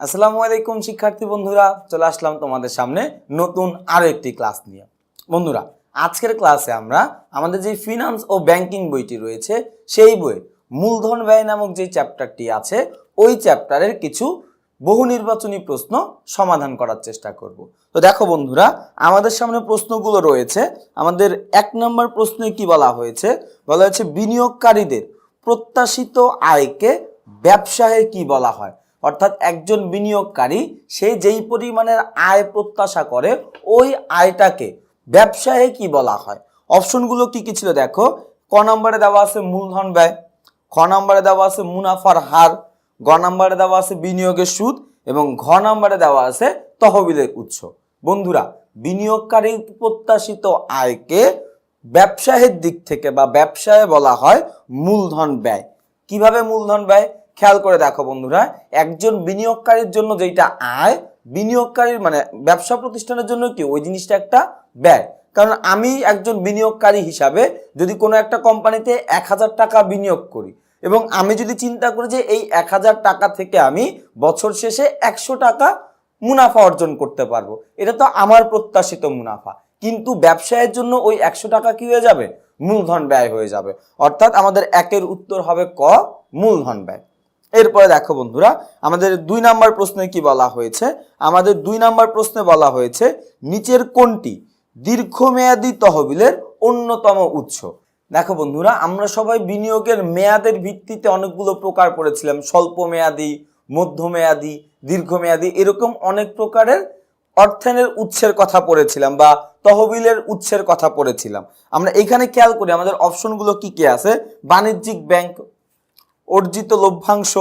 আসসালামু আলাইকুম, শিক্ষার্থী বন্ধুরা। চলে আসলাম তোমাদের সামনে নতুন আরও একটি ক্লাস নিয়ে। বন্ধুরা, আজকের ক্লাসে আমরা আমাদের যে ফিনান্স ও ব্যাংকিং বইটি রয়েছে, সেই বইয়ের মূলধন ব্যয় নামক যে চ্যাপ্টারটি আছে, ওই চ্যাপ্টারের কিছু বহু নির্বাচনী প্রশ্ন সমাধান করার চেষ্টা করব। তো দেখো বন্ধুরা, আমাদের সামনে প্রশ্নগুলো রয়েছে। আমাদের এক নম্বর প্রশ্নে কি বলা হয়েছে? বলা হয়েছে, বিনিয়োগকারীদের প্রত্যাশিত আয়কে ব্যবসায় কি বলা হয়? অর্থাৎ একজন বিনিয়োগকারী, সে যেই পরিমাণের আয় প্রত্যাশা করে, ওই আয়টাকে ব্যবসায় কি বলা হয়? অপশনগুলো কি কি ছিল দেখো? ক নম্বরে দেওয়া আছে মূলধন ব্যয়, খ নম্বরে দেওয়া আছে মুনাফার হার, গ নম্বরে দেওয়া আছে বিনিয়োগের সুদ এবং ঘ নম্বরে দেওয়া আছে তহবিলের উৎস। বন্ধুরা, বিনিয়োগকারী প্রত্যাশিত আয়কে ব্যবসায়ের দিক থেকে বা ব্যবসায় বলা হয় মূলধন ব্যয়। কীভাবে মূলধন ব্যয়? খেয়াল করে দেখো বন্ধুরা, একজন বিনিয়োগকারীর জন্য যেটা আয়, বিনিয়োগকারীর মানে ব্যবসা প্রতিষ্ঠানের জন্য কি, ওই জিনিসটা একটা ব্যয়। কারণ আমি একজন বিনিয়োগকারী হিসাবে যদি কোনো একটা কোম্পানিতে এক হাজার টাকা বিনিয়োগ করি এবং আমি যদি চিন্তা করি যে এই এক হাজার টাকা থেকে আমি বছর শেষে একশো টাকা মুনাফা অর্জন করতে পারব, এটা তো আমার প্রত্যাশিত মুনাফা। কিন্তু ব্যবসায়ের জন্য ওই একশো টাকা কি হয়ে যাবে? মূলধন ব্যয় হয়ে যাবে। অর্থাৎ আমাদের একের উত্তর হবে ক, মূলধন ব্যয়। এরপরে দেখো বন্ধুরা, আমাদের দুই নাম্বার প্রশ্নে কি বলা হয়েছে? আমাদের দুই নাম্বার প্রশ্নে বলা হয়েছে, নিচের কোনটি দীর্ঘমেয়াদী তহবিলের অন্যতম উৎস? দেখো বন্ধুরা, আমরা সবাই বিনিয়োগের মেয়াদের ভিত্তিতে অনেকগুলো প্রকার পড়েছিলাম স্বল্প মেয়াদি মধ্যমেয়াদি, দীর্ঘমেয়াদী, এরকম অনেক প্রকারের অর্থায়নের উৎসের কথা পড়েছিলাম বা তহবিলের উৎসের কথা পড়েছিলাম। আমরা এখানে খেয়াল করি, আমাদের অপশনগুলো কি কি আছে? বাণিজ্যিক ব্যাংক অর্জিত লভ্যাংশ,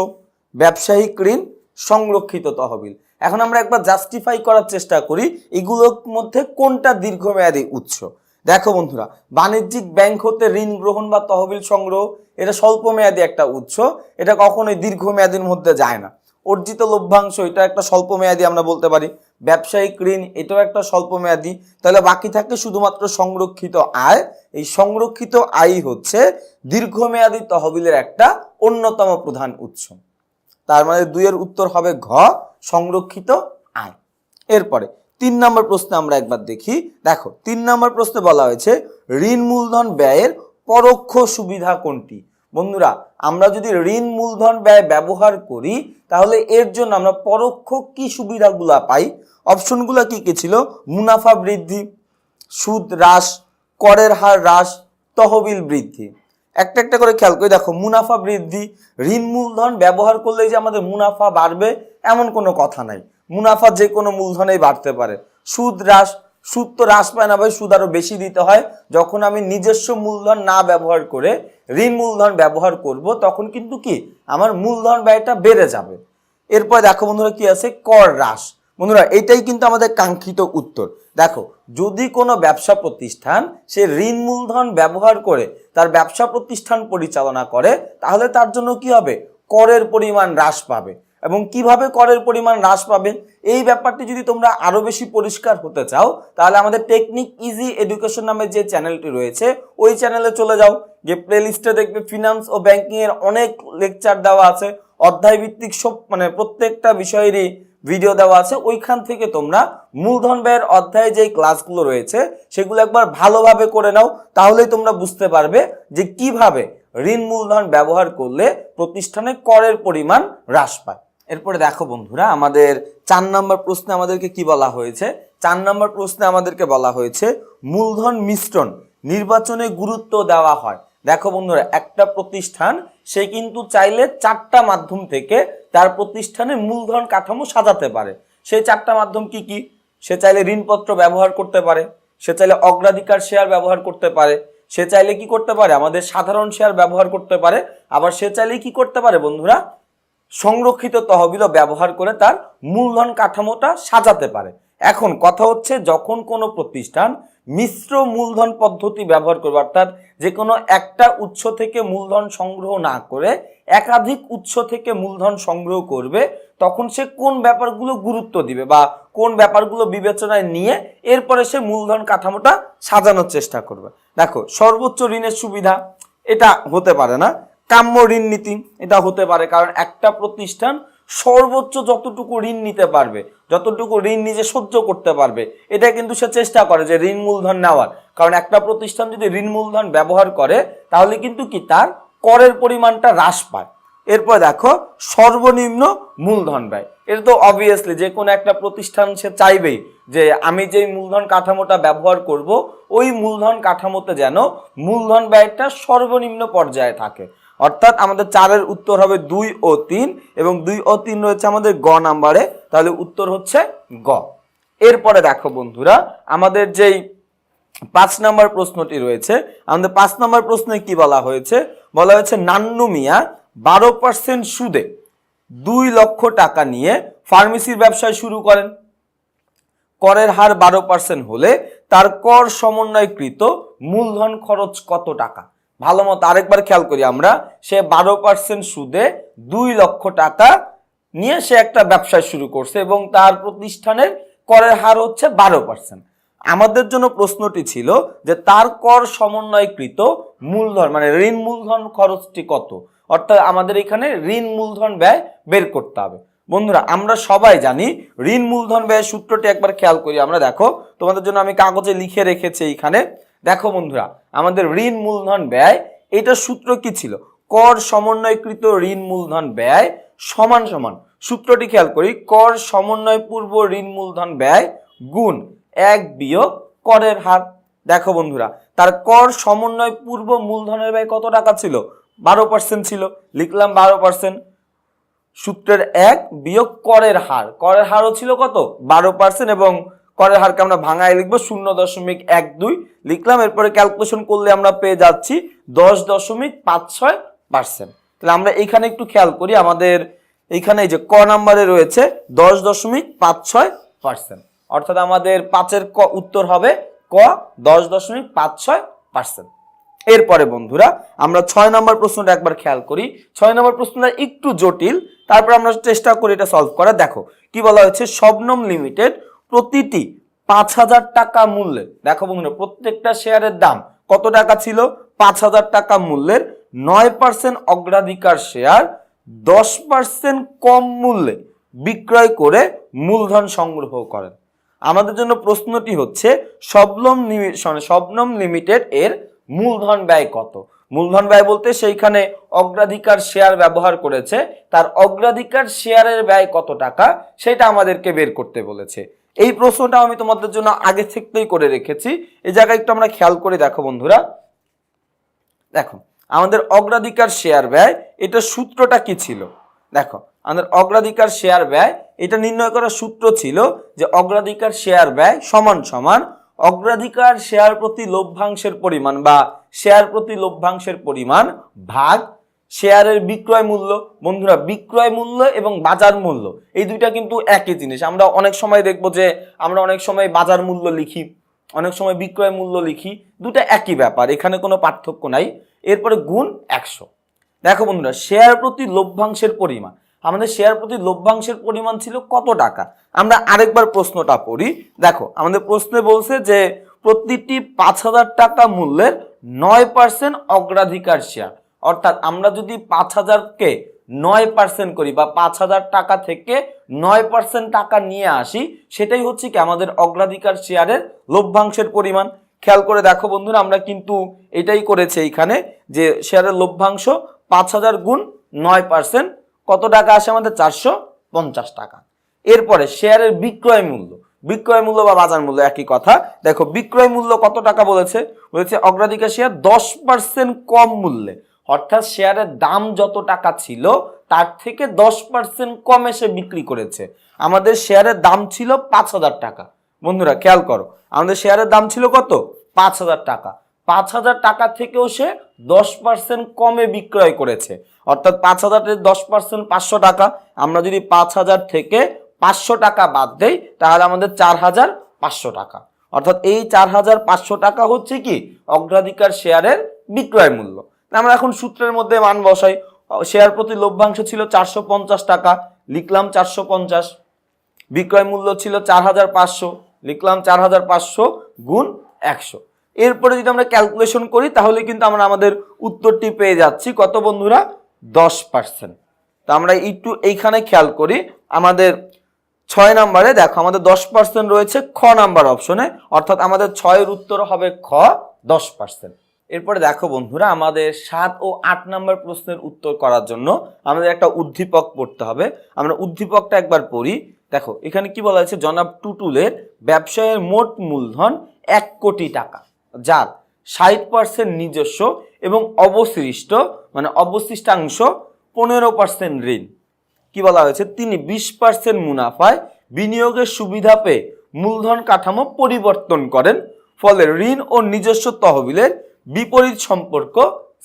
ব্যবসায়িক ঋণ, সংরক্ষিত তহবিল। এখন আমরা একবার জাস্টিফাই করার চেষ্টা করি, এগুলোর মধ্যে কোনটা দীর্ঘমেয়াদী উৎস? দেখো বন্ধুরা, বাণিজ্যিক ব্যাংক হতে ঋণ গ্রহণ বা তহবিল সংগ্রহ, এটা স্বল্পমেয়াদী একটা উৎস, এটা কখনোই দীর্ঘমেয়াদীর মধ্যে যায় না। অর্জিত লভ্যাংশ, এটা একটা স্বল্প মেয়াদী আমরা বলতে পারি। ব্যবসায়িক ঋণ, এটাও একটা স্বল্প মেয়াদী তাহলে বাকি থাকে শুধুমাত্র সংরক্ষিত আয়। এই সংরক্ষিত আয় হচ্ছে দীর্ঘমেয়াদী তহবিলের একটা অন্যতম প্রধান উৎস। তার মানে দুইয়ের উত্তর হবে ঘ, সংরক্ষিত আয়। এরপরে তিন নম্বর প্রশ্নে আমরা একবার দেখি। দেখো, তিন নম্বর প্রশ্নে বলা হয়েছে, ঋণ মূলধন ব্যয়ের পরোক্ষ সুবিধা কোনটি? বন্ধুরা, আমরা যদি ঋণ মূলধন ব্যয় ব্যবহার করি, তাহলে এর জন্য আমরা পরোক্ষ কি সুবিধাগুলা পাই? অপশনগুলো কি কি ছিল? মুনাফা বৃদ্ধি, সুদ হ্রাস, করের হার হ্রাস, তহবিল বৃদ্ধি। একটা একটা করে খেয়াল করে দেখো, মুনাফা বৃদ্ধি, ঋণ মূলধন ব্যবহার করলে যে আমাদের মুনাফা বাড়বে, এমন কোনো কথা নাই। মুনাফা যে কোনো মূলধনেই বাড়তে পারে। সুদ হ্রাস সুদ তো হ্রাস পায় না ভাই, সুদ আরও বেশি দিতে হয়। যখন আমি নিজস্ব মূলধন না ব্যবহার করে ঋণ মূলধন ব্যবহার করব, তখন কিন্তু কি? আমার মূলধন ব্যয়টা বেড়ে যাবে। এরপর দেখো বন্ধুরা কি আছে? কর হ্রাস। বন্ধুরা, এটাই কিন্তু আমাদের কাঙ্ক্ষিত উত্তর। দেখো, যদি কোনো ব্যবসা প্রতিষ্ঠান সে ঋণ মূলধন ব্যবহার করে, তার ব্যবসা প্রতিষ্ঠান পরিচালনা করে, তাহলে তার জন্য কি হবে? করের পরিমাণ হ্রাস পাবে। এবং কীভাবে করের পরিমাণ হ্রাস পাবে, এই ব্যাপারটি যদি তোমরা আরও বেশি পরিষ্কার হতে চাও, তাহলে আমাদের টেকনিক ইজি এডুকেশন নামে যে চ্যানেলটি রয়েছে, ওই চ্যানেলে চলে যাও যে প্লেলিস্টে দেখবে ফিনান্স ও ব্যাংকিং এর অনেক লেকচার দেওয়া আছে অধ্যায় ভিত্তিক সব মানে প্রত্যেকটা বিষয়েরই ভিডিও দেওয়া আছে, ওইখান থেকে তোমরা মূলধন ব্যয়ের অধ্যায়ে যেই ক্লাসগুলো রয়েছে, সেগুলো একবার ভালোভাবে করে নাও, তাহলেই তোমরা বুঝতে পারবে যে কীভাবে ঋণ মূলধন ব্যবহার করলে প্রতিষ্ঠানে করের পরিমাণ হ্রাস পায়। এরপরে দেখো বন্ধুরা, আমাদের চার নম্বর প্রশ্নে আমাদেরকে কি বলা হয়েছে? চার নম্বর প্রশ্নে আমাদেরকে বলা হয়েছে, মূলধন মিশ্রণ নির্বাচনে গুরুত্ব দেওয়া হয়। দেখো বন্ধুরা, একটা প্রতিষ্ঠান, সে কিন্তু চাইলে চারটা মাধ্যম থেকে তার প্রতিষ্ঠানে মূলধন কাঠামো সাজাতে পারে। সেই চারটা মাধ্যম কি কি? সে চাইলে ঋণপত্র ব্যবহার করতে পারে, সে চাইলে অগ্রাধিকার শেয়ার ব্যবহার করতে পারে, সে চাইলে কি করতে পারে? আমাদের সাধারণ শেয়ার ব্যবহার করতে পারে, আবার সে চাইলে কি করতে পারে বন্ধুরা? সংরক্ষিত তহবিলও ব্যবহার করে তার মূলধন কাঠামোটা সাজাতে পারে। এখন কথা হচ্ছে, যখন কোনো প্রতিষ্ঠান মিশ্র মূলধন পদ্ধতি ব্যবহার করবে, অর্থাৎ যে কোনো একটা উৎস থেকে মূলধন সংগ্রহ না করে একাধিক উৎস থেকে মূলধন সংগ্রহ করবে, তখন সে কোন ব্যাপারগুলো গুরুত্ব দিবে বা কোন ব্যাপারগুলো বিবেচনায় নিয়ে এরপরে সে মূলধন কাঠামোটা সাজানোর চেষ্টা করবে। দেখো, সর্বোচ্চ ঋণের সুবিধা, এটা হতে পারে না। কাম্য ঋণ নীতি এটা হতে পারে, কারণ একটা প্রতিষ্ঠান সর্বোচ্চ যতটুকু ঋণ নিতে পারবে, যতটুকু ঋণ নিজে সহ্য করতে পারবে, এটা কিন্তু সে চেষ্টা করে যে ঋণ মূলধন নেওয়ার। কারণ একটা প্রতিষ্ঠান যদি ঋণ মূলধন ব্যবহার করে, তাহলে কিন্তু কি তার করের পরিমাণটা হ্রাস পায়। এরপর দেখো, সর্বনিম্ন মূলধন ব্যয়। এটা তো অবভিয়াসলি যে কোনো একটা প্রতিষ্ঠান সে চাইবেই যে আমি যেই মূলধন কাঠামোটা ব্যবহার করব, ওই মূলধন কাঠামোতে যেন মূলধন ব্যয়টা সর্বনিম্ন পর্যায়ে থাকে। অর্থাৎ আমাদের চারের উত্তর হবে দুই ও তিন, এবং দুই ও তিন রয়েছে আমাদের গ নাম্বারে। তাহলে উত্তর হচ্ছে গ। এরপরে দেখো বন্ধুরা, আমাদের যেই পাঁচ নম্বর প্রশ্নটি রয়েছে, আমাদের পাঁচ নম্বর প্রশ্নে কি বলা হয়েছে? বলা হয়েছে, নান্নু মিয়া বারো পার্সেন্ট সুদে দুই লক্ষ টাকা নিয়ে ফার্মেসির ব্যবসায় শুরু করেন। করের হার বারো পার্সেন্ট হলে তার কর সমন্বয়কৃত মূলধন খরচ কত টাকা? ভালো মতো আরেকবার খেয়াল করি আমরা, সে বারো পার্সেন্ট সুদে দুই লক্ষ টাকা নিয়ে সে একটা ব্যবসা শুরু করছে এবং তার প্রতিষ্ঠানের করের হার হচ্ছে বারো পার্সেন্ট আমাদের জন্য প্রশ্নটি ছিল যে তার কর সমন্বয়কৃত মূলধন মানে ঋণ মূলধন খরচটি কত? অর্থাৎ আমাদের এখানে ঋণ মূলধন ব্যয় বের করতে হবে। বন্ধুরা, আমরা সবাই জানি ঋণ মূলধন ব্যয়ের সূত্রটি একবার খেয়াল করি। আমরা দেখো, তোমাদের জন্য আমি কাগজে লিখে রেখেছি এইখানে। দেখো বন্ধুরা, আমাদের ঋণ মূলধন ব্যয় এটা সূত্র কি ছিল? কর সমন্বয়কৃত ঋণ মূলধন ব্যয় সমান সমান। সূত্রটি খেয়াল করি, কর সমন্বয় পূর্ব ঋণ মূলধন ব্যয় গুণ এক বিয়োগ করের হার। দেখো বন্ধুরা, তার কর সমন্বয় পূর্ব মূলধনের ব্যয় কত টাকা ছিল? বারো পার্সেন্ট ছিল, লিখলাম বারো পার্সেন্ট সূত্রের এক বিয়োগ করের হার, করের হারও ছিল কত? বারো পার্সেন্ট এবং করের হারকে আমরা ভাঙায় লিখব শূন্য দশমিক এক দুই। লিখলাম, এরপরে ক্যালকুলেশন করলে আমরা পেয়ে যাচ্ছি দশ দশমিক পাঁচ ছয় পার্সেন্ট তাহলে আমরা এখানে একটু খেয়াল করি, আমাদের এইখানে এই যে ক নাম্বারে রয়েছে দশ দশমিক পাঁচ ছয় পার্সেন্ট অর্থাৎ আমাদের পাঁচের ক উত্তর হবে ক দশ দশমিক পাঁচ ছয় পার্সেন্ট এরপরে বন্ধুরা, আমরা ছয় নম্বর প্রশ্নটা একবার খেয়াল করি। ছয় নম্বর প্রশ্নটা একটু জটিল, তারপর আমরা চেষ্টা করি এটা সলভ করা দেখো, কি বলা হয়েছে? শবনম লিমিটেড প্রতিটি পাঁচ হাজার টাকা মূল্যের দেখো বন্ধুরা প্রত্যেকটা শেয়ারের দাম কত টাকা ছিল? পাঁচ হাজার টাকা মূল্যের নয় পার্সেন্ট অগ্রাধিকার শেয়ার দশ পার্সেন্ট কম মূল্যে বিক্রয় করে মূলধন সংগ্রহ করেন। আমাদের জন্য প্রশ্নটি হচ্ছে শবনম লিমি- sorry, শবনম লিমিটেড এর মূলধন ব্যয় কত? মূলধন ব্যয় বলতে সেইখানে অগ্রাধিকার শেয়ার ব্যবহার করেছে তার অগ্রাধিকার শেয়ারের ব্যয় কত টাকা সেটা আমাদেরকে বের করতে বলেছে। এই প্রশ্নটা আমি তোমাদের জন্য আগে থেকেই করে রেখেছি। এই জায়গায় একটু আমরা খেয়াল করে দেখো বন্ধুরা। দেখো, আমাদের অগ্রাধিকার শেয়ার ব্যয়, এটা সূত্রটা কি ছিল? দেখো, আমাদের অগ্রাধিকার শেয়ার ব্যয়, এটা নির্ণয় করার সূত্র ছিল যে অগ্রাধিকার শেয়ার ব্যয় সমান সমান অগ্রাধিকার শেয়ার প্রতি লভ্যাংশের পরিমাণ বা শেয়ার প্রতি লভ্যাংশের পরিমাণ ভাগ শেয়ারের বিক্রয় মূল্য, বন্ধুরা, বিক্রয় মূল্য এবং বাজার মূল্য, এই দুইটা কিন্তু একই জিনিস। আমরা অনেক সময় দেখব যে আমরা অনেক সময় বাজার মূল্য লিখি, অনেক সময় বিক্রয় মূল্য লিখি দুটো একই ব্যাপার, এখানে কোনো পার্থক্য নাই। এরপরে গুণ একশো। দেখো বন্ধুরা, শেয়ার প্রতি লভ্যাংশের পরিমাণ আমাদের শেয়ার প্রতি লভ্যাংশের পরিমাণ ছিল কত টাকা? আমরা আরেকবার প্রশ্নটা পড়ি। দেখো, আমাদের প্রশ্নে বলছে যে প্রতিটি পাঁচ হাজার টাকা মূল্যের নয় পার্সেন্ট অগ্রাধিকার শেয়ার। অর্থাৎ আমরা যদি পাঁচ হাজারকে নয় পার্সেন্ট করি বা পাঁচ হাজার টাকা থেকে নয় পার্সেন্ট টাকা নিয়ে আসি, সেটাই হচ্ছে কি আমাদের অগ্রাধিকার শেয়ারের লভ্যাংশের পরিমাণ। খেয়াল করে দেখো বন্ধুরা, আমরা কিন্তু এটাই করেছি এইখানে যে শেয়ারের লভ্যাংশ পাঁচ হাজার গুণ নয় পার্সেন্ট কত টাকা আসে আমাদের? চারশো পঞ্চাশ টাকা। এরপরে শেয়ারের বিক্রয় মূল্য। বিক্রয় মূল্য বা বাজার মূল্য, একই কথা। দেখো, বিক্রয় মূল্য কত টাকা বলেছে? বলেছে অগ্রাধিকার শেয়ার দশ পার্সেন্ট কম মূল্যে। অর্থাৎ শেয়ারের দাম যত টাকা ছিল, তার থেকে দশ পার্সেন্ট কমে সে বিক্রি করেছে। আমাদের শেয়ারের দাম ছিল পাঁচ হাজার টাকা। বন্ধুরা, খেয়াল করো, আমাদের শেয়ারের দাম ছিল কত? পাঁচ হাজার টাকা। পাঁচ হাজার টাকা থেকেও সে দশ পার্সেন্ট কমে বিক্রয় করেছে। অর্থাৎ পাঁচ হাজারের দশ পার্সেন্ট পাঁচশো টাকা। আমরা যদি পাঁচ হাজার থেকে পাঁচশো টাকা বাদ দেই, তাহলে আমাদের চার হাজার পাঁচশো টাকা। অর্থাৎ এই চার হাজার পাঁচশো টাকা হচ্ছে কি? অগ্রাধিকার শেয়ারের বিক্রয় মূল্য। আমরা এখন সূত্রের মধ্যে মান বসাই। শেয়ার প্রতি লভ্যাংশ ছিল চারশো পঞ্চাশ টাকা, লিখলাম চারশো পঞ্চাশ। বিক্রয় মূল্য ছিল চার হাজার পাঁচশো, লিখলাম চার হাজার পাঁচশো গুণ একশো। এরপরে যদি আমরা ক্যালকুলেশন করি, তাহলে কিন্তু আমরা আমাদের উত্তরটি পেয়ে যাচ্ছি। কত বন্ধুরা? দশ পার্সেন্ট তো আমরা একটু এইখানে খেয়াল করি, আমাদের ছয় নাম্বারে দেখো, আমাদের দশ পার্সেন্ট রয়েছে খ নাম্বার অপশনে অর্থাৎ আমাদের ছয়ের উত্তর হবে খ, দশ পার্সেন্ট এরপরে দেখো বন্ধুরা, আমাদের সাত ও আট নম্বর প্রশ্নের উত্তর করার জন্য আমাদের একটা উদ্দীপক পড়তে হবে। আমরা উদ্দীপকটা একবার পড়ি। দেখো, এখানে কি বলা হয়েছে? জনাব টুটুলের ব্যবসায়ের মোট মূলধন এক কোটি টাকা, যার ষাট পার্সেন্ট নিজস্ব এবং অবশিষ্ট মানে অবশিষ্টাংশ পনেরো পার্সেন্ট ঋণ। কি বলা হয়েছে? তিনি বিশ পার্সেন্ট মুনাফায় বিনিয়োগের সুবিধা পেয়ে মূলধন কাঠামো পরিবর্তন করেন। ফলে ঋণ ও নিজস্ব তহবিলের বিপরীত সম্পর্ক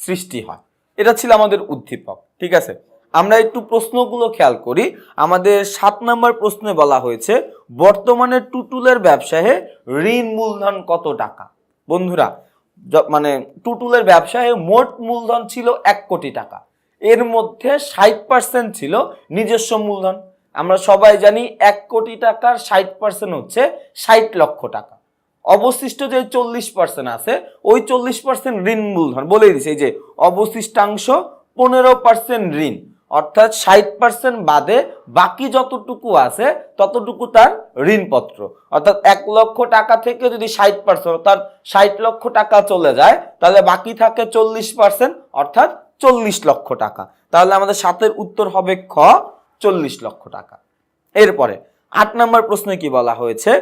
সৃষ্টি হয়। এটা ছিল আমাদের উদ্দীপক, ঠিক আছে? আমরা একটু প্রশ্নগুলো খেয়াল করি। আমাদের সাত নম্বর প্রশ্নে বলা হয়েছে, বর্তমানে টুটুলের ব্যবসায়ে ঋণ মূলধন কত টাকা? বন্ধুরা মানে টুটুলের ব্যবসায় মোট মূলধন ছিল এক কোটি টাকা। এর মধ্যে ষাট পার্সেন্ট ছিল নিজস্ব মূলধন। আমরা সবাই জানি এক কোটি টাকার ষাট পার্সেন্ট হচ্ছে ষাট লক্ষ টাকা। অবশিষ্ট যে চল্লিশ পার্সেন্ট আছে, ওই চল্লিশ পার্সেন্ট ঋণ মূলধন বলে দিছে, এই যে অবশিষ্টাংশ পনেরো পার্সেন্ট ঋণ, অর্থাৎ ষাট পার্সেন্ট বাদে বাকি যতটুকু আছে, ততটুকু তার ঋণপত্র। অর্থাৎ এক লক্ষ টাকা থেকে যদি ষাট পার্সেন্ট অর্থাৎ ষাট লক্ষ টাকা চলে যায়, তাহলে বাকি থাকে চল্লিশ পার্সেন্ট অর্থাৎ চল্লিশ লক্ষ টাকা। তাহলে আমাদের সাতের উত্তর হবে খ, চল্লিশ লক্ষ টাকা। এরপরে, আট নম্বর প্রশ্নে কি বলা হয়েছে?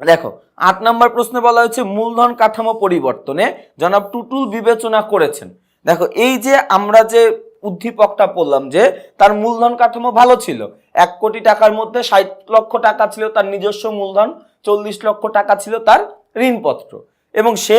দেখো, আট নম্বর প্রশ্নে বলা হয়েছে মূলধন কাঠামো পরিবর্তনে জনাব টুটুল বিবেচনা করেছেন। দেখো, এই যে আমরা যে উদ্দীপকটা পড়লাম যে তার মূলধন কাঠামো ভালো ছিল, এক কোটি টাকার মধ্যে ষাট লক্ষ টাকা ছিল তার নিজস্ব মূলধন, চল্লিশ লক্ষ টাকা ছিল তার ঋণপত্র। এবং সে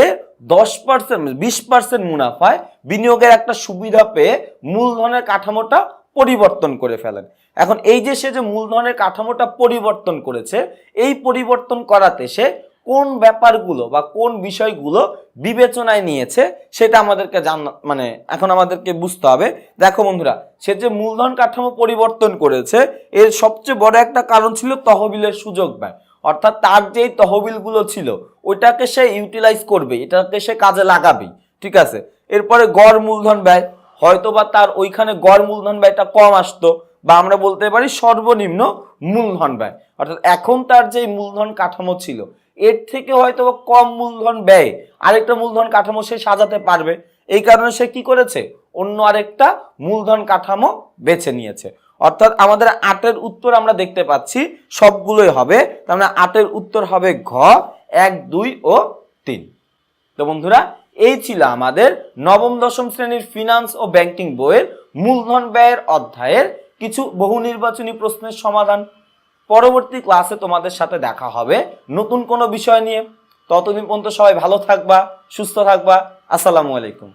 দশ পার্সেন্ট, বিশ পার্সেন্ট মুনাফায় বিনিয়োগের একটা সুবিধা পেয়ে মূলধনের কাঠামোটা পরিবর্তন করে ফেলেন। এখন এই যে সে যে মূলধনের কাঠামোটা পরিবর্তন করেছে, এই পরিবর্তন করাতে সে কোন ব্যাপারগুলো বা কোন বিষয়গুলো বিবেচনায় নিয়েছে, সেটা আমাদেরকে জান মানে এখন আমাদেরকে বুঝতে হবে। দেখো বন্ধুরা, সে যে মূলধন কাঠামো পরিবর্তন করেছে, এর সবচেয়ে বড় একটা কারণ ছিল তহবিলের সুযোগ ব্যয়। অর্থাৎ তার যেই তহবিলগুলো ছিল, ওইটাকে সে ইউটিলাইজ করবে এটাকে সে কাজে লাগাবে ঠিক আছে? এরপরে গড় মূলধন ব্যয় হয়তোবা তার ওইখানে গড় মূলধন ব্যয়টা কম আসতো, বা আমরা বলতে পারি সর্বনিম্ন মূলধন ব্যয়। অর্থাৎ এখন তার যে মূলধন কাঠামো ছিল, এর থেকে হয়তো কম মূলধন ব্যয় আরেকটা মূলধন কাঠামো সে সাজাতে পারবে। এই কারণে সে কি করেছে? অন্য আরেকটা মূলধন কাঠামো বেছে নিয়েছে। অর্থাৎ আমাদের আটের উত্তর আমরা দেখতে পাচ্ছি, সবগুলোই হবে, তার মানে আটের উত্তর হবে ঘ, এক, দুই ও তিন। তো বন্ধুরা এই ছিল আমাদের নবম, দশম শ্রেণির ফিনান্স ও ব্যাংকিং বইয়ের মূলধন ব্যয়ের অধ্যায়ের কিছু বহু নির্বাচনী প্রশ্নের সমাধান। পরবর্তী ক্লাসে তোমাদের সাথে দেখা হবে নতুন কোনো বিষয় নিয়ে। ততদিন পর্যন্ত সবাই ভালো থাকবা, সুস্থ থাকবা। আসসালামু আলাইকুম।